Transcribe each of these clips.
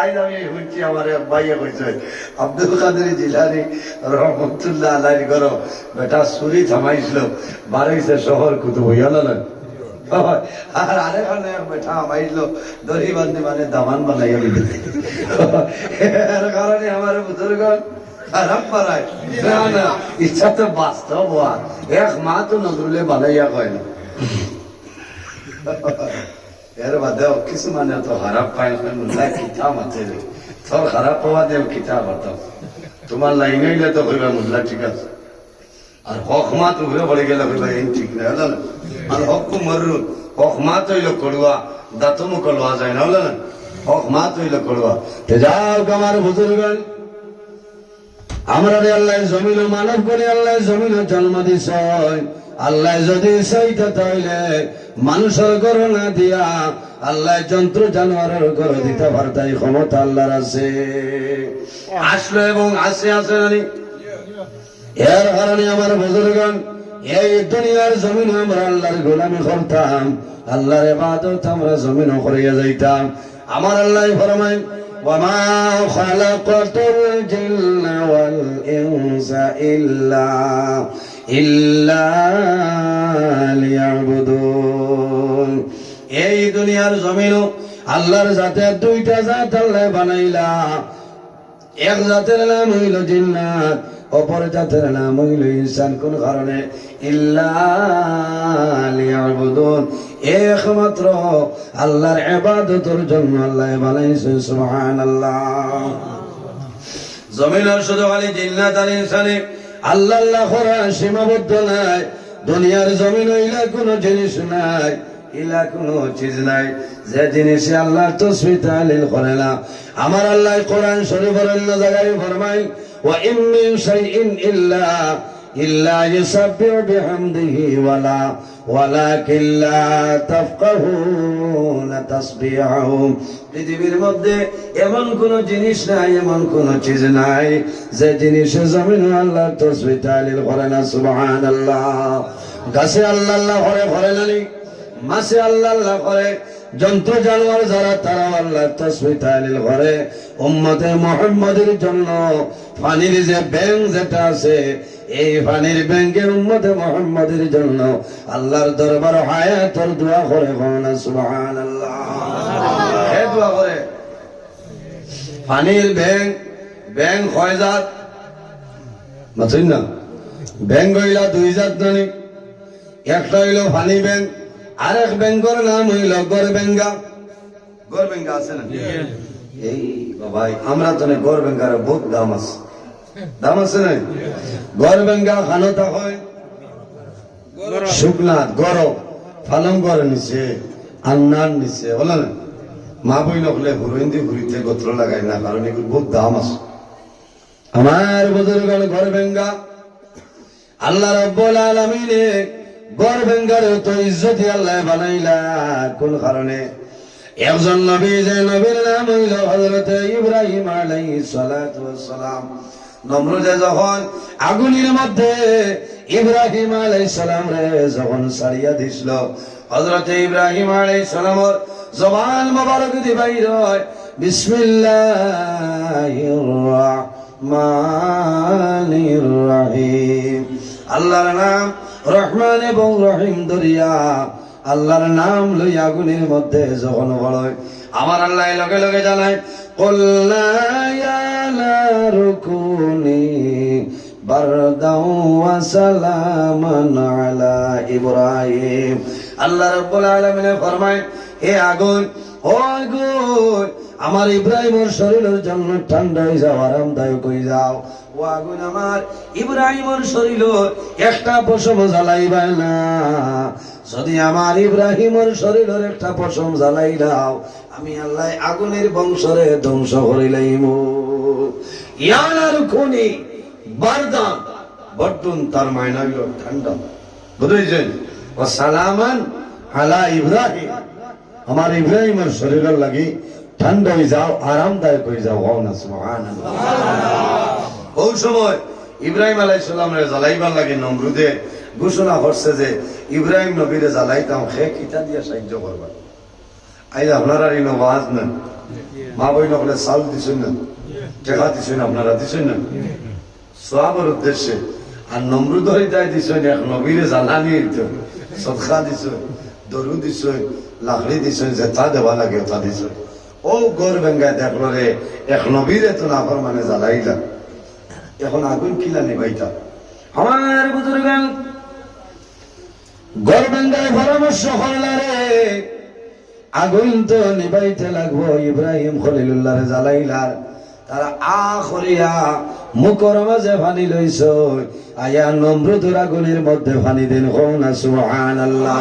আইন আমি কইছে, আব্দুল কাদের জিলানি রহমতুল্লাহ আল্লাহর ঘর বেটা সুরি থামাইছিল বাড়াইছে শহর আর আরেকখানে এক বেটা আমাইল, দড়ি বান্ধি মানে দামান বানাইয়া দিতে এর কারণে আমার বুজুর্গ খারাপ পারায় না না, ইচ্ছা তো বাস্তব হওয়া এক মা তো নজরুলে বানাইয়া কয় না। এর বাদেও কিছু মানে তো খারাপ না মুল্লা কিতা মাতে রে তোর খারাপ হওয়া দেও কিতা বাতাও তোমার লাইন হইলে তো কইবা মুল্লা, ঠিক আছে। আর হক মা তো ঘুরে পড়ে গেলে কইবা এই ঠিক না হলো আর হক মরু হক মা তো হইল করুয়া দাঁত মুখ লওয়া যায় না হলো না হক মা তো হইল করুয়া যাও আমার বুজুর্গন আমরা আল্লাহ জমিন মানব করে আল্লাহ জমিন জন্ম দিছ। আল্লাহ যদি সেইটা তাইলে মানুষের গড় না দিয়া আল্লাহ যন্ত্র জানোয়ারের গড় দিতে পারতাই ক্ষমতা আল্লাহর আছে। আসলো এবং আসে আসে নানি এর কারণে আমার বুজুর্গন এই দুনিয়ার জমিন আমরা আল্লাহর গোলামি করতাম, আল্লাহর ইবাদত আমরা জমিন করিয়া যাইতাম। আমার আল্লাহ ফরমায় وما خلقت الجن والإنس إلا إلا ليعبدون এই দুনিয়ার জমিনও আল্লাহর জাতের দুইটা জাত আল্লাহ বানাইলা এক জাতের নাম হইল জিন্নাত অপর জাতের নাম হইল ইনসান কোন কারণে ইল্লাহুন একমাত্র আল্লাহর ইবাদতের জন্য আল্লাহ বানাইছে, সুবহানাল্লাহ। জমিনের শুধু খালি জিন্নাত আর ইনসানে। আল্লাহ আল্লাহ করা সীমাবদ্ধ নাই। দুনিয়ার জমিন হইলা কোনো জিনিস নাই, ইলা কোনো চিজ নাই। যে জিনিসে আল্লাহ তসবি তাহলিল করে না। আমার আল্লাহ কোরআন শরীফের অন্য জায়গায় ফরমাই ওয়া ইম মিন শাইইন ইল্লা ইল্লা ইউসাব্বিহু বিহামদিহি ওয়ালা, ওয়ালাকিন লা তাফকাহুনা তাসবিহাহুম পৃথিবীর মধ্যে এমন কোন জিনিস নাই, এমন কোন চিজ নাই, যে জিনিসে জমিন আল্লাহ তসবি তাহলিল করে না, সুবহানাল্লাহ। গাছে আল্লাহ আল্লাহ করে করে নানি মাসে আল্লাহ আল্লাহ করে জন্তু, জানোয়ার যারা তারা আল্লাহ তসবি তাহলিল করে। উম্মতে মোহাম্মদের জন্য পানির যে ব্যাংক যেটা আছে এই পানির ব্যাংকে উম্মতে মোহাম্মদের জন্য আল্লাহর দরবার হায়াতর দোয়া করে না সুবহানাল্লাহ। হে দোয়া করে। পানির ব্যাংক ব্যাংক হয় জাত? বুঝছেন না। ব্যাংক হইলা দুই জাত জানি একটা হইল ফানি ব্যাংক আর এক ব্যাংকের নাম হইল গড় ব্যাঙ্গা গড় ব্যাঙ্গা আছে না এই বাবাই আমরা তো গড় ব্যাঙ্গার বহুত দাম আছে। দাম আছে না গড় ব্যাঙ্গা খানতা হয়। শুকনাথ গড় ফালং নিছে নিছে না? মা বই নকলে ঘুরিতে গোত্র লাগাই না, কারণ এগুলো বহুত দাম আছে। আমার ভেঙ্গা আল্লাহ রব্বুল আলামিনে ঘর ভেঙ্গার তো ইজ্জতি আল্লাহ বানাইলা। কোন কারণে? একজন নবী, যে নবীর নাম হইল হযরত ইব্রাহিম আলাইহিস সালাম। নমরুদে যখন আগুনের মধ্যে ইব্রাহিম আলাইহিস সালাম রে যখন সারিয়া দিছিল, হযরত ইব্রাহিম আলাইহিস সালামর জবান মোবারক দি বাইর বিসমিল্লাহির রহিম। আল্লাহর নাম রহমান এবং রহিম দরিয়া। আল্লাহর নাম লই আগুনের মধ্যে যখন বলয় আমার আল্লাহ লগে লগে জানায় কল্লা ইয়া সালামান আলা ইব্রাহিম। আল্লাহ রাব্বুল আলামিন ফরমায়, হে আগুন, ও আগুন, আমার ইব্রাহিমের শরীরের জন্য ঠান্ডা হয়ে যাও, আরামদায়ক হয়ে যাও। ও আগুন, আমার ইব্রাহিমের শরীর একটা পশম জ্বালাইবা না। যদি আমার ইব্রাহিমের শরীরের একটা পশম জ্বালাই দাও, আমি আল্লাহ আগুনের বংশরে ধ্বংস করিলাইম ইয়ানার খুনি বারদান বর্তন তার মায়না হইল ঠান্ডা। বুঝেছেন? ও সালামান আলা ইব্রাহিম। আমার ইব্রাহিমের শরীরের লাগি ঠান্ডা হয়ে যাও আরামদায়ক হয়ে যাও হও না সুবহানাল্লাহ। ওই সময় ইব্রাহিম আলাইহিস সালামের জ্বালাইবার লাগে নমরুদে ঘোষণা করছে যে ইব্রাহিম নবীরে জ্বালাইতাম খে কিতা দিয়ে সাহায্য করবা? আই আপনার ইনো ওয়াজ না। মা বই নকলে চাউল দিছেন না? টেকা দিছেন আপনারা দিছেন না? সবের উদ্দেশ্যে আর নমরুদ দিছেন, এক নবীরে জ্বালানি হইতো সদকা দিছেন, দরু দিছেন, লাকড়ি দিছেন যে তা দেওয়া লাগে তা দিছেন। ও গর বেঙ্গায় দেখল রে, এক নবীরে তো নাফর মানে জ্বালাইলা। এখন আগুন কিলা নিবাইতা? আমার বুজুর্গান গর বেঙ্গায় পরামর্শ করলা রে, আগুন তো নিবাইতে লাগবো, ইব্রাহিম খলিলুল্লাহ জ্বালাইলার তারা আ করিয়া মুখর মাঝে ভানি লইছ। আয়া নমরুদুর আগুনের মধ্যে ফানি দিন। হও না সুহান আল্লাহ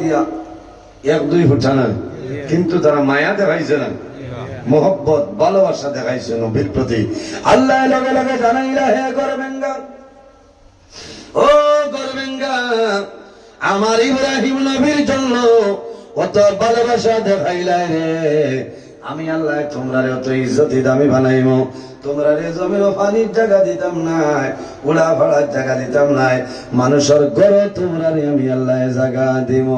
দিয়া এক দুই কিন্তু তারা মায়া দেখাইছে না। মোহব্বত, ভালোবাসা দেখাইছে নবীর প্রতি। আল্লাহ লগে লগে জানাইলা, হে করবেঙ্গা ও করবেঙ্গা আমার ইব্রাহিম নবীর জন্য কত ভালোবাসা দেখাইলাই রে। আমি আল্লাহ তোমরা অত ইজ্জতি দামি বানাইম। তোমরা রে জমিও পানির জায়গা দিতাম নাই, উড়া ভাড়ার জায়গা দিতাম নাই। মানুষের গড় তোমরা রে আমি আল্লাহ জায়গা দিব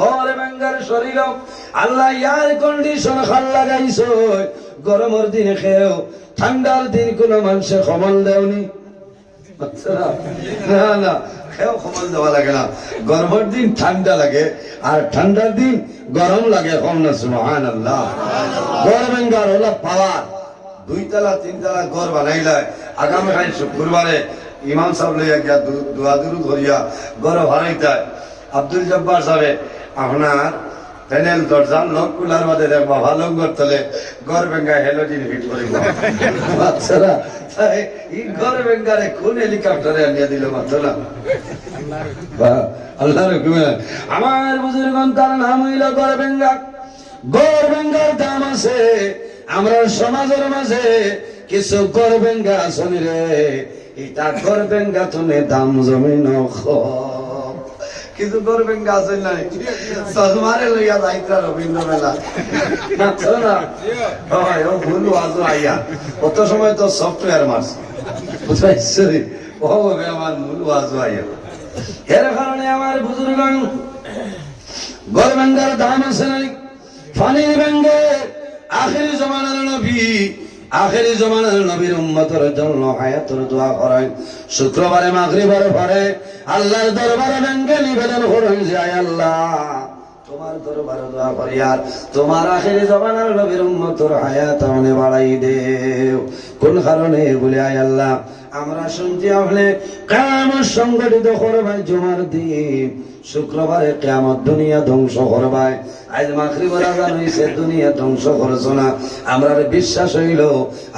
গড় বেঙ্গার শরীর, আল্লাহ ইয়ার কন্ডিশন খাল লাগাইছ। গরমের দিন খেয়েও ঠান্ডার দিন কোনো মানুষের খবর দেওনি। না না খেয়েও খবর দেওয়া লাগে না। গরমের দিন ঠান্ডা লাগে, আর ঠান্ডার দিন গরম লাগে কম না সুহান আল্লাহ গরমেঙ্গার হলো পাওয়ার। দুই তালা, তিন তালা ঘর বানাইলাই আগামীকাল শুক্রবারে ইমাম সাহেব লইয়া গিয়া দুয়া দুরু ধরিয়া ঘর ভাড়াইতায়। আব্দুল জব্বার সাহেব, আপনার প্যানেল দরজা লক কুলার মধ্যে দেখবা ভালো ঘর তলে ঘর বেঙ্গা হেলোজিন হিট করিব বাচ্চারা তাই এই ঘর বেঙ্গারে কোন হেলিকপ্টারে আনিয়া দিল বাচ্চারা আল্লাহর হুকুমে আমার বুজুর্গন তার নাম হইল ঘর বেঙ্গা ঘর বেঙ্গার দাম আছে আমরা সমাজের মাঝে কিছু ঘর বেঙ্গা আসনি রে এটা ঘর বেঙ্গা তুমি দাম জমিন কিন্তু ঘর বেঙ্গা আসেন নাই। সজমারে লইয়া যাইতা রবীন্দ্র মেলা না? ও ভুল আজও আইয়া কত সময় তো সফটওয়্যার মারছে? বুঝাইছে আমার আইয়া আমার দাম আছে নাই। আখেরি জমানার নবীর উম্মতের জন্য হায়াতের দোয়া করেন। শুক্রবারে মাগরিবার পরে আল্লাহর দরবারে বেঙ্গে নিবেদন করেন যে, আয় আল্লাহ, তোমার দরবারে দোয়া করি আর তোমার আখেরি জমানার নবীর উম্মতের হায়াত আমনে বাড়াই দেও। কোন কারণে? বলে, আয় আল্লাহ, আমরা শুনছি আপনি কেমন সংগঠিত করবাই জমার দিন শুক্রবারে কেমন দুনিয়া ধ্বংস করবাই আজ মাখরি বলা জানাইছে দুনিয়া ধ্বংস করছ না। আমরা বিশ্বাস হইল,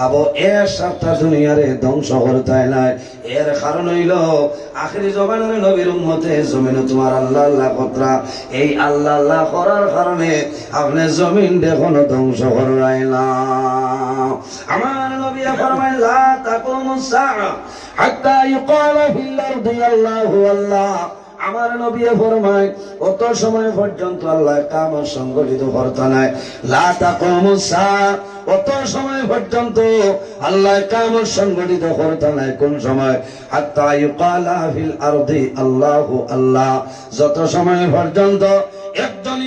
আবো এর সাতটা দুনিয়ারে ধ্বংস করতে নাই। এর কারণ হইল, আখরি জবানের নবীর উম্মতে জমিনে তোমার আল্লাহ আল্লাহ কতরা। এই আল্লাহ আল্লাহ করার কারণে আপনি জমিন দেখুন ধ্বংস করাই না। আমার নবী ফরমায়, লা তাকুমুস সাআ হাত্তা ইউকালা ফিল আরদি, আল্লাহু আল্লাহ। আমার নবী ফরমায়, অত সময় পর্যন্ত আল্লাহ কাম সংগঠিত করতে নাই লা তাকুমুস সাআ, অত সময় পর্যন্ত আল্লাহ কাম সংগঠিত করতে নাই কোন সময়। হাত্তা ইউকালা ফিল আরদি, আল্লাহু আল্লাহ। যত সময় পর্যন্ত একজন